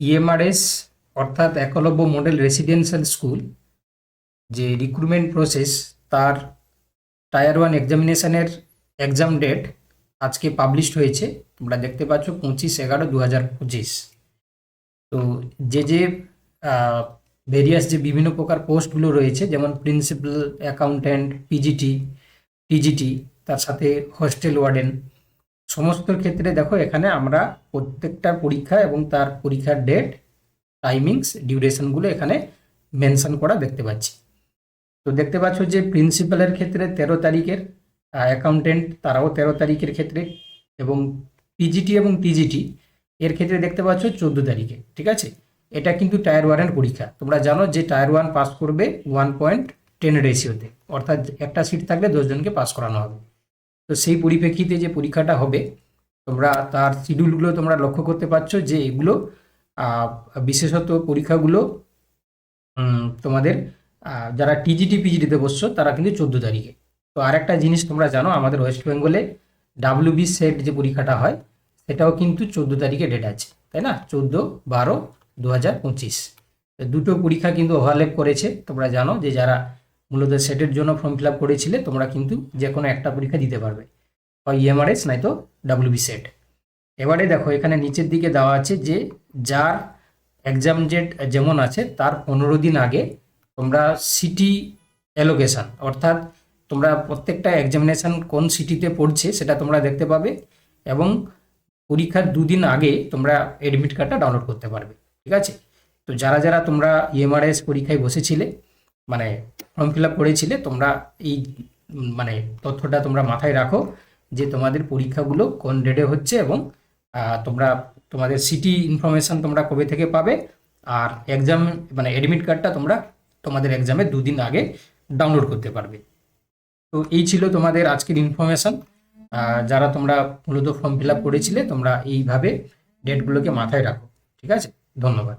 EMRS অর্থাৎ Eklavya model residential school যে recruitment process তার টায়ার ওয়ান এক্সামিনেশানের এক্সাম ডেট আজকে পাবলিশড হয়েছে। তোমরা দেখতে পাচ্ছ পঁচিশ এগারো দু হাজার পঁচিশ। তো যে যে ভেরিয়াস যে বিভিন্ন প্রকার পোস্টগুলো রয়েছে, যেমন প্রিন্সিপাল অ্যাকাউন্ট্যান্ট পিজিটি টিজিটি তার সাথে হস্টেল ওয়ার্ডেন সমস্ত ক্ষেত্রে দেখো, এখানে আমরা প্রত্যেকটা পরীক্ষা এবং তার পরীক্ষার ডেট টাইমিংস ডিউরেশনগুলো এখানে মেনশন করা দেখতে পাচ্ছি। তো দেখতে পাচ্ছ যে প্রিন্সিপালের ক্ষেত্রে তেরো তারিখের অ্যাকাউন্টেন্ট তারাও তেরো তারিখের ক্ষেত্রে এবং পিজিটি এবং টিজিটি এর ক্ষেত্রে দেখতে পাচ্ছ চোদ্দ তারিখে, ঠিক আছে? এটা কিন্তু টায়ার ওয়ানের পরীক্ষা। তোমরা জানো যে টায়ার ওয়ান পাস করবে ওয়ান পয়েন্ট টেন রেশিওতে অর্থাৎ একটা সিট থাকলে দশজনকে পাস করানো হবে। তো সেই পরিপ্রেক্ষিতে যে পরীক্ষাটা হবে, তোমরা তার শিডিউলগুলো তোমরা লক্ষ্য করতে পারছ যে এগুলো বিশেষত পরীক্ষাগুলো তোমাদের যারা টিজিটি পিজিটিতে বসছো তারা কিন্তু চোদ্দ তারিখে। তো আরেকটা জিনিস তোমরা জানো, আমাদের ওয়েস্ট বেঙ্গলে ডাব্লিউবি সেট যে পরীক্ষাটা হয়, সেটাও কিন্তু চোদ্দ তারিখে ডেট আছে, তাই না? চোদ্দ বারো দু হাজার পঁচিশ দুটো পরীক্ষা কিন্তু ওভারলেপ করেছে, তোমরা জানো যে যারা মূলত সেটের জন্য ফর্ম ফিল আপ করেছিলে, তোমরা কিন্তু যে কোনো একটা পরীক্ষা দিতে পারবে। হয় ইএমআরএস নয়তো ডাব্লিউবি সেট এবারে দেখো, এখানে নিচের দিকে দেওয়া আছে যে, যার এক্সাম ডেট যেমন আছে, তার পনেরো দিন আগে তোমরা সিটি অ্যালোকেশন অর্থাৎ তোমরা প্রত্যেকটা এক্সামিনেশন কোন সিটিতে পড়ছে সেটা তোমরা দেখতে পাবে এবং পরীক্ষার দুদিন আগে তোমরা এডমিট কার্ডটা ডাউনলোড করতে পারবে। ঠিক আছে? তো যারা যারা তোমরা ইএমআরএস পরীক্ষায় বসেছিলে মানে ফর্ম ফিল আপ করেছিলে, তোমরা এই মানে তথ্যটা তোমরা মাথায় রাখো যে তোমাদের পরীক্ষাগুলো কোন ডেটে হচ্ছে এবং তোমরা, তোমাদের সিটি ইনফরমেশন তোমরা কবে থেকে পাবে আর এক্সাম মানে অ্যাডমিট কার্ডটা তোমরা তোমাদের এক্সামে দুদিন আগে ডাউনলোড করতে পারবে। তো এই ছিল তোমাদের আজকের ইনফরমেশন যারা তোমরা মূলত ফর্ম ফিল আপ করেছিলে, তোমরা এইভাবে ডেটগুলোকে মাথায় রাখো। ঠিক আছে? ধন্যবাদ।